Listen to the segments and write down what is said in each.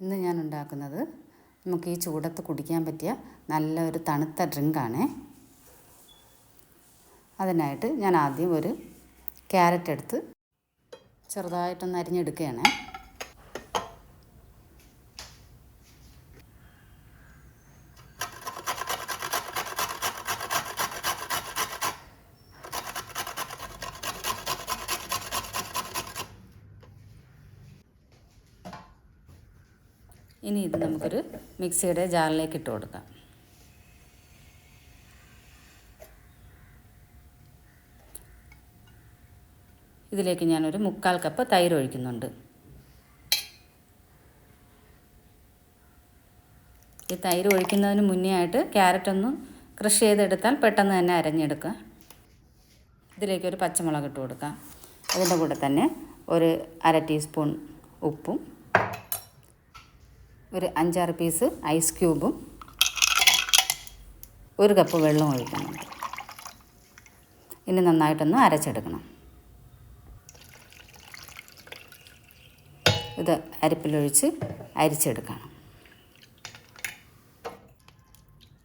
ഇന്ന് ഞാൻ ഉണ്ടാക്കുന്നത് നമുക്ക് ഈ ചൂടത്ത് കുടിക്കാൻ പറ്റിയ നല്ല ഒരു തണുത്ത ഡ്രിങ്കാണ്. അതിനായിട്ട് ഞാൻ ആദ്യം ഒരു ക്യാരറ്റ് എടുത്ത് ചെറുതായിട്ടൊന്ന് അരിഞ്ഞെടുക്കുകയാണ് ഇനി ഇത് നമുക്കൊരു മിക്സിയുടെ ജാറിലേക്ക് ഇട്ട് കൊടുക്കാം. ഇതിലേക്ക് ഞാനൊരു മുക്കാൽ കപ്പ് തൈര് ഒഴിക്കുന്നുണ്ട്. ഈ തൈര് ഒഴിക്കുന്നതിന് മുന്നേ ആയിട്ട് ക്യാരറ്റ് ഒന്ന് ക്രഷ് ചെയ്തെടുത്താൽ പെട്ടെന്ന് തന്നെ അരഞ്ഞെടുക്കുക. ഇതിലേക്ക് ഒരു പച്ചമുളക് ഇട്ട് കൊടുക്കാം. അതിന്റെ കൂടെ തന്നെ ഒരു അര ടീസ്പൂൺ ഉപ്പും ഒരു അഞ്ചാറ് പീസ് ഐസ് ക്യൂബും ഒരു കപ്പ് വെള്ളം ഒഴിക്കണം. ഇനി നന്നായിട്ടൊന്ന് അരച്ചെടുക്കണം. ഇത് അരിപ്പിലൊഴിച്ച് അരിച്ചെടുക്കണം.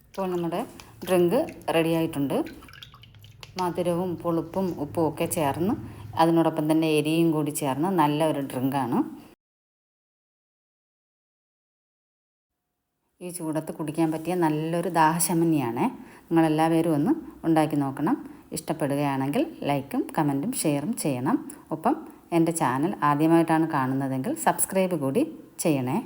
ഇപ്പോൾ നമ്മുടെ ഡ്രിങ്ക് റെഡിയായിട്ടുണ്ട് മധുരവും പുളിപ്പും ഉപ്പും ഒക്കെ ചേർന്ന് അതിനോടൊപ്പം തന്നെ എരിയും കൂടി ചേർന്ന് നല്ല ഒരു ഡ്രിങ്കാണ്. ഈ ചൂടത്ത് കുടിക്കാൻ പറ്റിയ നല്ലൊരു ദാഹശമനിയാണ്. നിങ്ങളെല്ലാവരും ഒന്ന് ഉണ്ടാക്കി നോക്കണം. ഇഷ്ടപ്പെടുകയാണെങ്കിൽ ലൈക്കും കമന്റും ഷെയറും ചെയ്യണം. ഒപ്പം എന്റെ ചാനൽ ആദ്യമായിട്ടാണ് കാണുന്നതെങ്കിൽ സബ്സ്ക്രൈബ് കൂടി ചെയ്യണേ.